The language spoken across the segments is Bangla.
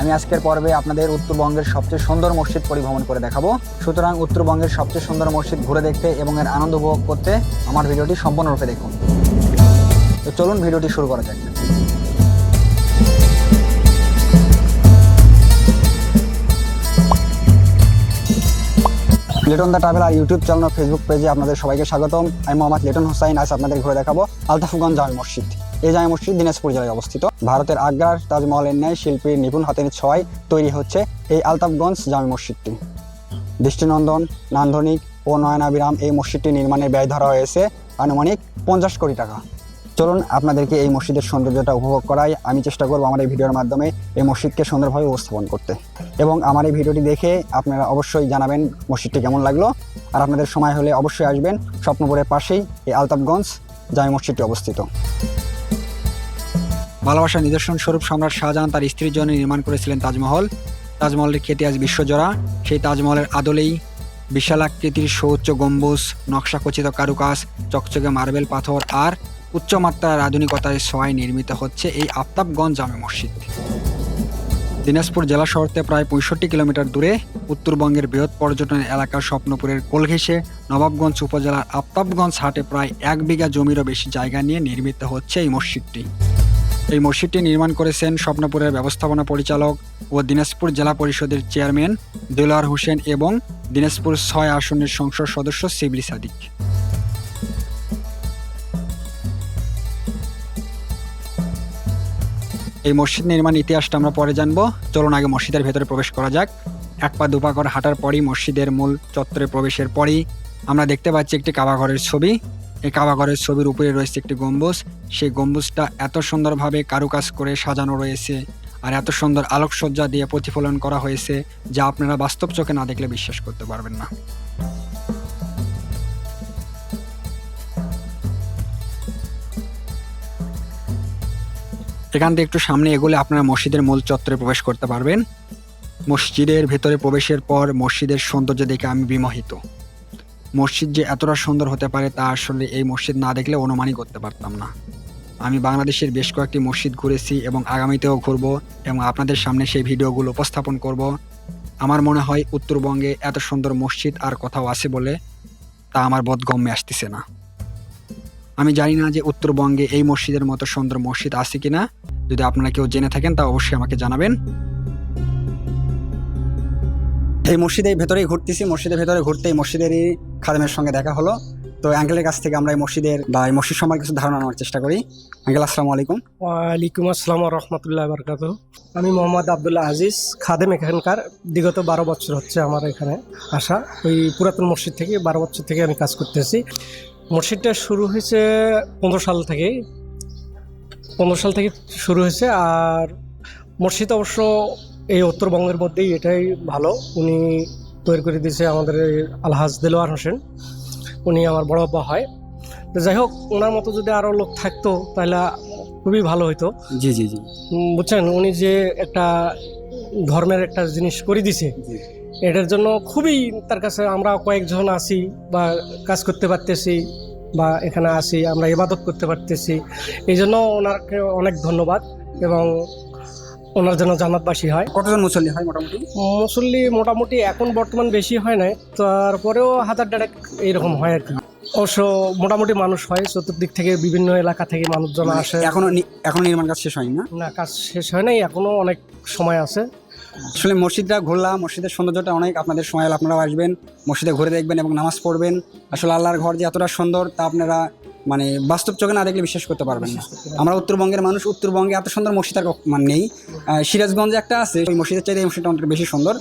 আমি আজকের পর্বে আপনাদের উত্তরবঙ্গের সবচেয়ে সুন্দর মসজিদ পরিভ্রমণ করে দেখাবো। সুতরাং উত্তরবঙ্গের সবচেয়ে সুন্দর মসজিদ ঘুরে দেখতে এবং এর আনন্দ উপভোগ করতে আমার ভিডিওটি সম্পূর্ণরূপে দেখুন। তো চলুন ভিডিওটি শুরু করা যাক। লিটন দ্য ট্রাভেল আর ইউটিউব চ্যানেল ফেসবুক পেজে আপনাদের সবাইকে স্বাগতম। আমি মোহাম্মদ লিটন হোসাইন, আজ আপনাদের ঘুরে দেখাবো আলতাফগঞ্জ জামে মসজিদ। এই জামে মসজিদ দিনাজপুর জেলায় অবস্থিত। ভারতের আগ্রার তাজমহলের ন্যায় শিল্পীর নিপুণ হাতের ছয় তৈরি হচ্ছে এই আলতাফগঞ্জ জামে মসজিদটি। দৃষ্টিনন্দন, নান্দনিক ও নয়নাবিরাম এই মসজিদটি নির্মাণের ব্যয় ধরা হয়েছে আনুমানিক পঞ্চাশ কোটি টাকা। চলুন আপনাদেরকে এই মসজিদের সৌন্দর্যটা উপভোগ করাই। আমি চেষ্টা করব আমার এই ভিডিওর মাধ্যমে এই মসজিদকে সুন্দরভাবে উপস্থাপন করতে। এবং আমার এই ভিডিওটি দেখে আপনারা অবশ্যই জানাবেন মসজিদটি কেমন লাগল। আর আপনাদের সময় হলে অবশ্যই আসবেন স্বপ্নপুরের পাশেই এই আলতাফগঞ্জ জামে মসজিদটি অবস্থিত। ভালোবাসার নিদর্শন স্বরূপ সম্রাট শাহজাহান তার স্ত্রীর জন্য নির্মাণ করেছিলেন তাজমহল। তাজমহলের খ্যাতি আজ বিশ্বজোড়া। সেই তাজমহলের আদলেই বিশাল আকৃতির সুউচ্চ গম্বুজ নকশাখচিত কারুকাজ, চকচকে মার্বেল পাথর আর উচ্চমাত্রার আধুনিকতার সহায় নির্মিত হচ্ছে এই আফতাবগঞ্জ জামে মসজিদ। দিনাজপুর জেলা শহর থেকে প্রায় পঁয়ষট্টি কিলোমিটার দূরে উত্তরবঙ্গের বৃহৎ পর্যটন এলাকা স্বপ্নপুরের কোল ঘেঁষে নবাবগঞ্জ উপজেলার আফতাবগঞ্জ হাটে প্রায় এক বিঘা জমিরও বেশি জায়গা নিয়ে নির্মিত হচ্ছে এই মসজিদটি। এই মসজিদটি নির্মাণ করেছেন স্বপ্নপুরের ব্যবস্থাপনা পরিচালক ও দিনাজপুর জেলা পরিষদের চেয়ারম্যান দেলোয়ার হোসেন এবং দিনাজপুর ছয় আসনের সংসদ সদস্য শিবলি সাদিক। এই মসজিদ নির্মাণ ইতিহাসটা আমরা পরে জানব। চলুন আগে মসজিদের ভেতরে প্রবেশ করা যাক। এক পা দুপা করে হাঁটার পরই মসজিদের মূল চত্বরে প্রবেশের পরই আমরা দেখতে পাচ্ছি একটি কাবাঘরের ছবি। এই কাবাঘরের ছবির উপরে রয়েছে একটি গম্বুজ। সেই গম্বুজটা এত সুন্দরভাবে কারুকাজ করে সাজানো রয়েছে আর এত সুন্দর আলোকসজ্জা দিয়ে প্রতিফলন করা হয়েছে যা আপনারা বাস্তব চোখে না দেখলে বিশ্বাস করতে পারবেন না। এখান থেকে একটু সামনে এগোলে আপনারা মসজিদের মূল চত্বরে প্রবেশ করতে পারবেন। মসজিদের ভেতরে প্রবেশের পর মসজিদের সৌন্দর্য দেখে আমি বিমোহিত। মসজিদ যে এতটা সুন্দর হতে পারে তা আসলে এই মসজিদ না দেখলে অনুমানই করতে পারতাম না। আমি বাংলাদেশের বেশ কয়েকটি মসজিদ ঘুরেছি এবং আগামীতেও ঘুরব এবং আপনাদের সামনে সেই ভিডিওগুলো উপস্থাপন করব। আমার মনে হয় উত্তরবঙ্গে এত সুন্দর মসজিদ আর কোথাও আছে বলে তা আমার বোধগম্যে আসতেছে না। আমি জানি না যে উত্তরবঙ্গে এই মসজিদের মতো সুন্দর মসজিদ আছে কিনা। যদি আপনারা কেউ জেনে থাকেন তা অবশ্যই আমাকে জানাবেন। এই মসজিদের ভেতরেই ঘুরতেছি। মসজিদের ভেতরে ঘুরতে এই মসজিদেরই খাদেমের সঙ্গে দেখা হলো। তো অ্যাঙ্কেলের কাছ থেকে আমরা এই মসজিদের বা এই মসজিদ সম্পর্কে কিছু ধারণা নেওয়ার চেষ্টা করি। আঙ্কেল, আসসালামু আলাইকুম। ওয়ালাইকুম আসসালাম রহমতুল্লাহ বরকাত আমি মোহাম্মদ আবদুল্লাহ আজিজ, খাদেম এখানকার। বিগত বারো বছর হচ্ছে আমার এখানে আসা। ওই পুরাতন মসজিদ থেকে বারো বছর থেকে আমি কাজ করতেছি। মসজিদটা শুরু হয়েছে পনেরো সাল থেকে পনেরো সাল থেকে শুরু হয়েছে আর মসজিদ অবশ্য এই উত্তরবঙ্গের মধ্যেই এটাই ভালো। উনি তৈরি করে দিয়েছে আমাদের আলহাজ দেলোয়ার হোসেন। উনি আমার বড় আব্বা হয়। তো যাই হোক ওনার মতো যদি আরও লোক থাকতো তাহলে খুবই ভালো হতো জি জি জি। বুঝছেন? উনি যে একটা ধর্মের একটা জিনিস করে দিছে এটার জন্য খুবই তার কাছে আমরা কয়েকজন আছি বা কাজ করতে পারতেছি বা এখানে আসি আমরা ইবাদত করতে পারতেছি। এই জন্য ওনাকে অনেক ধন্যবাদ এবং ওনার জন্য জান্নাতবাসী হয়। কতজন মুসল্লি হয় মোটামুটি? মুসল্লি মোটামুটি এখন বর্তমান বেশি হয় না তারপরেও হাজার ডারেক এইরকম হয় আর কি। অবশ্য মোটামুটি মানুষ হয় চতুর্দিক থেকে বিভিন্ন এলাকা থেকে মানুষজন আসে। এখনও এখনও নির্মাণ কাজ শেষ হয়নি না? না কাজ শেষ হয় নাই এখনও অনেক সময় আছে। আসলে মসজিদটা ঘুরলাম মসজিদের সৌন্দর্যটা অনেক আপনাদের সময় আপনারাও আসবেন মসজিদে ঘুরে দেখবেন এবং নামাজ পড়বেন। আসলে আল্লাহর ঘর যে এতটা সুন্দর তা আপনারা মানে বাস্তব চোখে না দেখলে বিশ্বাস করতে পারবেন না। আমরা উত্তরবঙ্গের মানুষ, উত্তরবঙ্গে এত সুন্দর মসজিদ আর মানে নেই। সিরাজগঞ্জে একটা আছে, ওই মসজিদের চাইতে এই মসজিদটা অনেক বেশি সুন্দর।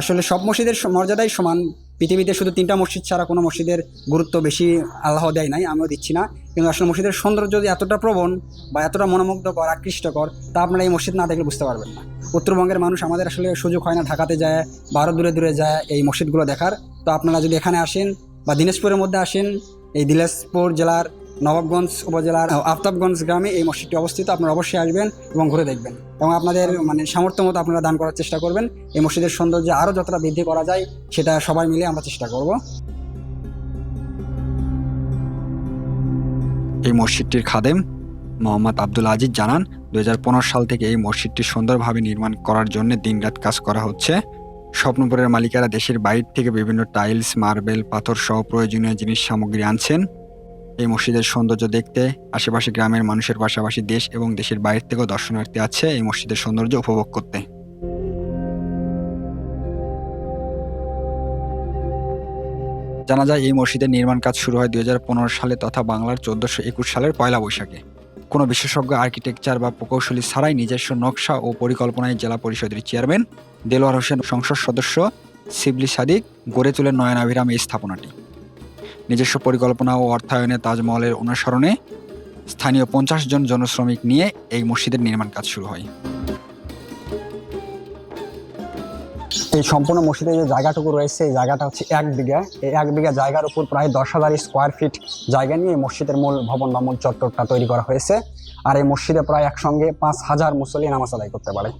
আসলে সব মসজিদের মর্যাদাই সমান। পৃথিবীতে শুধু তিনটা মসজিদ ছাড়া কোনো মসজিদের গুরুত্ব বেশি আল্লাহ দেয় নাই, আমিও দিচ্ছি না। কিন্তু আসলে মসজিদের সৌন্দর্য যদি এতটা প্রবণ বা এতটা মনোমুগ্ধকর, আকৃষ্টকর, তা আপনারা এই মসজিদ না দেখলে বুঝতে পারবেন না। উত্তরবঙ্গের মানুষ আমাদের আসলে সুযোগ হয় না ঢাকাতে যায় বা আরও দূরে দূরে যায় এই মসজিদগুলো দেখার। তো আপনারা যদি এখানে আসেন বা দিনাজপুরের মধ্যে আসেন, এই দিনাজপুর জেলার নবাবগঞ্জ উপজেলার আফতাবগঞ্জ গ্রামে এই মসজিদটি অবস্থিত। আপনারা অবশ্যই আসবেন এবং ঘুরে দেখবেন। এবং আপনাদের মানে সামর্থ্য মতো আপনারা দান করার চেষ্টা করবেন। এই মসজিদের সৌন্দর্য আরও যতটা বৃদ্ধি করা যায়, সেটা সবাই মিলে আমরা চেষ্টা করব। এই মসজিদটির খাদেম মোহাম্মদ আব্দুল আজিজ জানান, দুই হাজার পনেরো সাল থেকে এই মসজিদটি সুন্দরভাবে নির্মাণ করার জন্য দিনরাত কাজ করা হচ্ছে। স্বপ্নপুরের মালিকারা দেশের বাইরে থেকে বিভিন্ন টাইলস, মার্বেল পাথর সহ প্রয়োজনীয় জিনিস সামগ্রী আনছেন। এই মসজিদের সৌন্দর্য দেখতে, আশেপাশে গ্রামের মানুষের পাশাপাশি দেশ এবং দেশের বাইরে থেকেও দর্শনার্থী আছে এই মসজিদের সৌন্দর্য উপভোগ করতে। জানা যায়, এই মসজিদের নির্মাণ কাজ শুরু হয় দুই হাজার পনেরো সালে তথা বাংলার চোদ্দশো একুশ সালের পয়লা বৈশাখে। কোনো বিশেষজ্ঞ, আর্কিটেকচার বা প্রকৌশলী ছাড়াই নিজস্ব নকশা ও পরিকল্পনায় জেলা পরিষদের চেয়ারম্যান, দেলোয়ার হোসেন সংসদ সদস্য, শিবলি সাদিক, গড়ে তোলেন নয়নাভিরাম এই স্থাপনাটি। নিজস্ব পরিকল্পনা ও অর্থায়নে তাজমহলের অনুসরণে স্থানীয় পঞ্চাশ জন জনশ্রমিক নিয়ে এই মসজিদের নির্মাণ কাজ শুরু হয়। এই সম্পূর্ণ মসজিদে যে জায়গাটুকু রয়েছে, এই জায়গাটা হচ্ছে এক বিঘা। এই এক বিঘা জায়গার উপর প্রায় দশ হাজার স্কোয়ার ফিট জায়গা নিয়ে মসজিদের মূল ভবন বা মূল চত্বরটা তৈরি করা হয়েছে। আর এই মসজিদে প্রায় একসঙ্গে পাঁচ হাজার মুসল্লি নামাজ আদায় করতে পারে।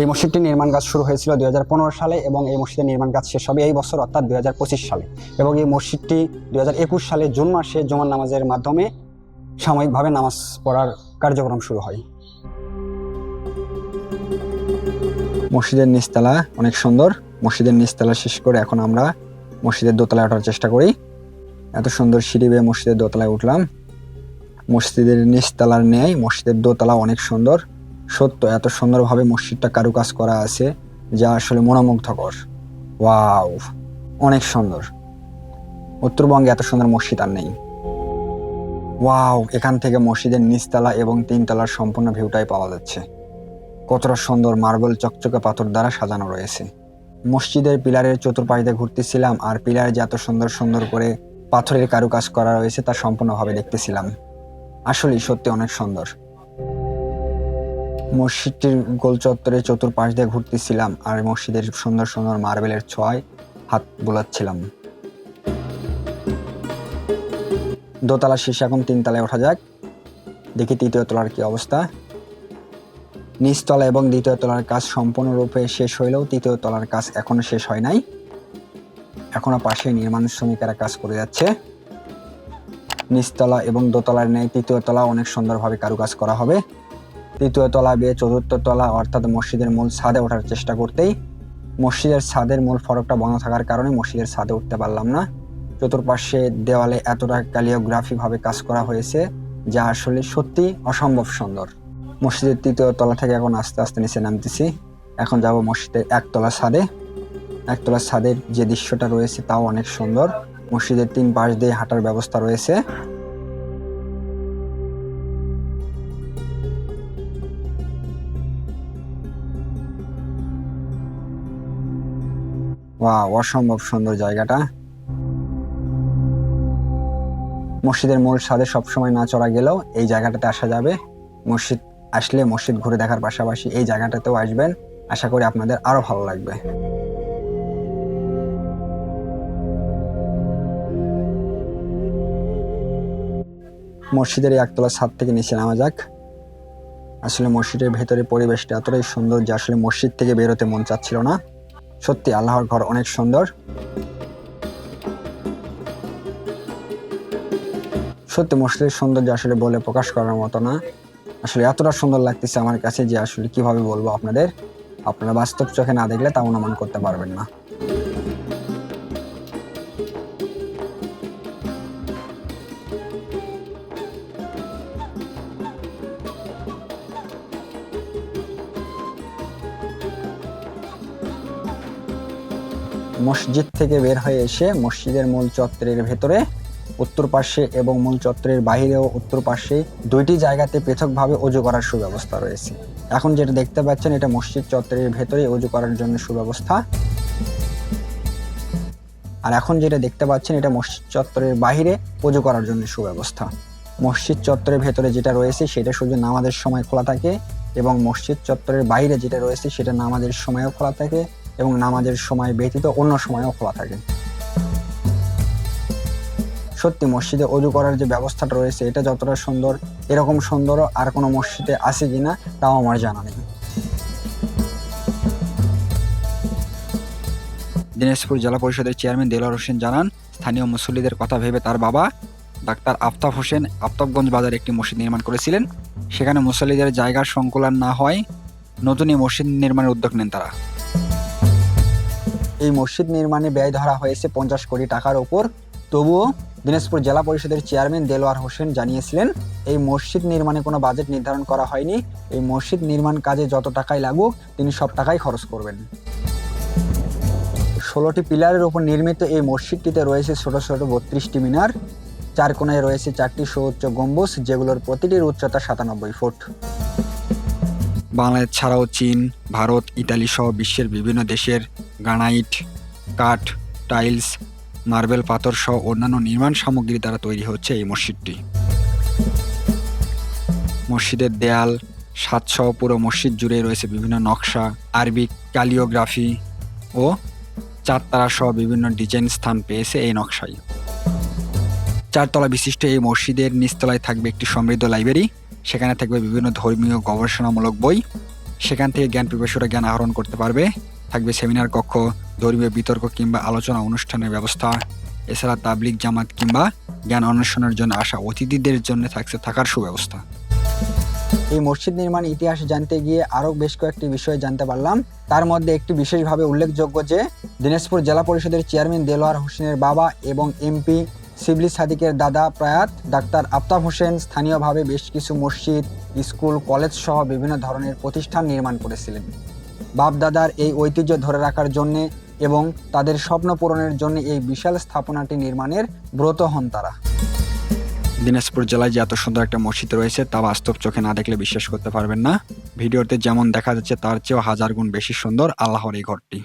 এই মসজিদটি নির্মাণ কাজ শুরু হয়েছিল দুই হাজার পনেরো সালে এবং এই মসজিদের নির্মাণ কাজ শেষ হবে এই বছর, অর্থাৎ দুই হাজার পঁচিশ সালে। এবং এই মসজিদটি দুই হাজার একুশ সালে জুন মাসে জুমার নামাজের মাধ্যমে সাময়িকভাবে নামাজ পড়ার কার্যক্রম শুরু হয়। মসজিদের নিচতলা অনেক সুন্দর। মসজিদের নিচতলা শেষ করে এখন আমরা মসজিদের দোতলায় ওঠার চেষ্টা করি। এত সুন্দর সিঁড়ি বেয়ে মসজিদের দোতলায় উঠলাম। মসজিদের নিচতলার ন্যায় মসজিদের দোতলা অনেক সুন্দর। সত্য, এত সুন্দরভাবে মসজিদটা কারুকাজ করা আছে যা আসলে মনোমুগ্ধকর। ওয়াও, অনেক সুন্দর। উত্তরবঙ্গে এত সুন্দর মসজিদ আর নেই। ওয়াও, এখান থেকে মসজিদের নিচতলা এবং তিনতলার সম্পূর্ণ ভিউটাই পাওয়া যাচ্ছে। কতটা সুন্দর মার্বেল চকচকে পাথর দ্বারা সাজানো রয়েছে। মসজিদের পিলারের চতুর্পাশ ঘুরতেছিলাম আর পিলারে যে এত সুন্দর সুন্দর করে পাথরের কারুকাজ করা রয়েছে তা সম্পূর্ণভাবে দেখতেছিলাম। আসলেই সত্যি অনেক সুন্দর। মসজিদটির গোল চত্বরে চতুর্পাশ দিয়ে ঘুরতেছিলাম আর মসজিদের সুন্দর সুন্দর মার্বেলের ছয় হাত বোলাচ্ছিলাম। দোতলা শেষে এখন তিনতলায় ওঠা যাক। দেখি তৃতীয় তলার কি অবস্থা। নিচতলা এবং দ্বিতীয় তলার কাজ সম্পূর্ণরূপে শেষ হইলেও তৃতীয় তলার কাজ এখনও শেষ হয় নাই। এখনও পাশে নির্মাণ শ্রমিকেরা কাজ করে যাচ্ছে। নিচতলা এবং দোতলার ন্যায় তৃতীয় তলা অনেক সুন্দরভাবে কারুকাজ করা হবে। তৃতীয় তলা বেয়ে চতুর্থ তলা অর্থাৎ মসজিদের মূল ছাদে ওঠার চেষ্টা করতেই মসজিদের ছাদের মূল ফটকটা বন্ধ থাকার কারণে মসজিদের ছাদে উঠতে পারলাম না। চতুর্পাশে দেওয়ালে এতটা ক্যালিওগ্রাফিভাবে কাজ করা হয়েছে, যা আসলে সত্যি অসম্ভব সুন্দর। মসজিদের তৃতীয় তলা থেকে এখন আস্তে আস্তে নিচে নামতেছি। এখন যাব মসজিদের একতলা ছাদে। একতলা ছাদের যে দৃশ্যটা রয়েছে তাও অনেক সুন্দর। মসজিদের তিন পাশ দিয়ে হাঁটার ব্যবস্থা রয়েছে। ওয়া অসম্ভব সুন্দর জায়গাটা। মসজিদের মূল ছাদে সবসময় না চড়া গেলেও এই জায়গাটাতে আসা যাবে। মসজিদ আসলে মসজিদ ঘুরে দেখার পাশাপাশি এই জায়গাটাতেও আসবেন। আশা করি আপনাদের আরও ভালো লাগবে। মসজিদের একতলা ছাদ থেকে নিচে নামা যাক। আসলে মসজিদের ভেতরে পরিবেশটা এতটাই সুন্দর যে আসলে মসজিদ থেকে বেরোতে মন চাচ্ছিল না। সত্যি আল্লাহর ঘর অনেক সুন্দর। সত্যি মসজিদের সৌন্দর্য আসলে বলে প্রকাশ করার মতো না। আসলে এতটা সুন্দর লাগতেছে আমার কাছে যে আসলে কীভাবে বলব আপনাদের। আপনারা বাস্তব চোখে না দেখলে তা অনুমান করতে পারবেন না। মসজিদ থেকে বের হয়ে এসে মসজিদের মূল চত্বরের ভেতরে, উত্তর পাশে এবং মূল চত্বরের বাহিরেও উত্তর পাশে দুইটি জায়গাতে পৃথকভাবে অজু করার সুব্যবস্থা রয়েছে। এখন যেটা দেখতে পাচ্ছেন, এটা মসজিদ চত্বরের ভেতরে অজু করার জন্য সুব্যবস্থা। আর এখন যেটা দেখতে পাচ্ছেন, এটা মসজিদ চত্বরের বাহিরে অজু করার জন্য সুব্যবস্থা। মসজিদ চত্বরের ভেতরে যেটা রয়েছে, সেটা শুধু নামাজের সময় খোলা থাকে এবং মসজিদ চত্বরের বাইরে যেটা রয়েছে, সেটা নামাজের সময়ও খোলা থাকে এবং নামাজের সময় ব্যতীত অন্য সময়ও খোলা থাকে। সত্যি, মসজিদে অজু করার যে ব্যবস্থাটা রয়েছে, এটা যতটা সুন্দর, এরকম সুন্দর আর কোনো মসজিদে আছে কিনা, তাও আমার জানা নেই। দিনাজপুর জেলা পরিষদের চেয়ারম্যান দেলোয়ার হোসেন জানান, স্থানীয় মুসল্লিদের কথা ভেবে তার বাবা, ডাক্তার আফতাব হোসেন আফতাবগঞ্জ বাজারে একটি মসজিদ নির্মাণ করেছিলেন। সেখানে মুসল্লিদের জায়গার সংকুলান না হয়, নতুন এই মসজিদ নির্মাণের উদ্যোগ নেন তারা। এই মসজিদ নির্মাণে ব্যয় ধরা হয়েছে পঞ্চাশ কোটি টাকার ওপর। তবুও দিনাজপুর জেলা পরিষদের চেয়ারম্যান দেলোয়ার হোসেন জানিয়েছিলেন, এই মসজিদ নির্মাণে কোনো বাজেট নির্ধারণ করা হয়নি। এই মসজিদ নির্মাণ কাজে যত টাকাই লাগুক, তিনি সব টাকাই খরচ করবেন। ষোলোটি পিলারের উপর নির্মিত এই মসজিদটিতে রয়েছে ছোট ছোট বত্রিশটি মিনার। চার কোনায় রয়েছে চারটি সুউচ্চ গম্বুজ, যেগুলোর প্রতিটির উচ্চতা সাতানব্বই ফুট। বাংলাদেশ ছাড়াও চীন, ভারত, ইতালি সহ বিশ্বের বিভিন্ন দেশের গ্রানাইট, কাঠ, টাইলস, মার্বেল, পাথর সহ অন্যান্য নির্মাণ সামগ্রী দ্বারা তৈরি হচ্ছে এই মসজিদটি। মসজিদের দেয়াল সাতসহ পুরো মসজিদ জুড়ে রয়েছে বিভিন্ন নকশা আরবিক ক্যালিওগ্রাফি ও চারতলা সহ বিভিন্ন ডিজাইন স্থান পেয়েছে এই নকশায়। চারতলা বিশিষ্ট এই মসজিদের নিচতলায় থাকবে একটি সমৃদ্ধ লাইব্রেরি। সেখানে থাকবে বিভিন্ন ধর্মীয় গবেষণামূলক বই। সেখান থেকে জ্ঞান পিপাসুরা জ্ঞান আহরণ করতে পারবে। থাকবে সেমিনার কক্ষ, ধর্মীয় বিতর্ক কিংবা আলোচনা অনুষ্ঠানের ব্যবস্থা। এছাড়া তাবলিক জামাত কিংবা জ্ঞান অন্বেষণের জন্য আসা অতিথিদের জন্য থাকছে থাকার সুব্যবস্থা। এই মসজিদ নির্মাণ ইতিহাস জানতে গিয়ে আরও বেশ কয়েকটি বিষয় জানতে পারলাম। তার মধ্যে একটি বিশেষভাবে উল্লেখযোগ্য যে, দিনাজপুর জেলা পরিষদের চেয়ারম্যান দেলোয়ার হোসেনের বাবা এবং এমপি শিবলি সাদিকের দাদা প্রয়াত ডাক্তার আফতাব হোসেন স্থানীয়ভাবে বেশ কিছু মসজিদ, স্কুল, কলেজ সহ বিভিন্ন ধরনের প্রতিষ্ঠান নির্মাণ করেছিলেন। বাপ দাদার এই ঐতিহ্য ধরে রাখার জন্যে এবং তাদের স্বপ্ন পূরণের জন্য এই বিশাল স্থাপনাটি নির্মাণের ব্রত হন তারা। দিনাজপুর জেলায় যে এত সুন্দর একটা মসজিদ রয়েছে, তা বাস্তব চোখে না দেখলে বিশ্বাস করতে পারবেন না। ভিডিওতে যেমন দেখা যাচ্ছে, তার চেয়েও হাজার গুণ বেশি সুন্দর আল্লাহর এই ঘরটি।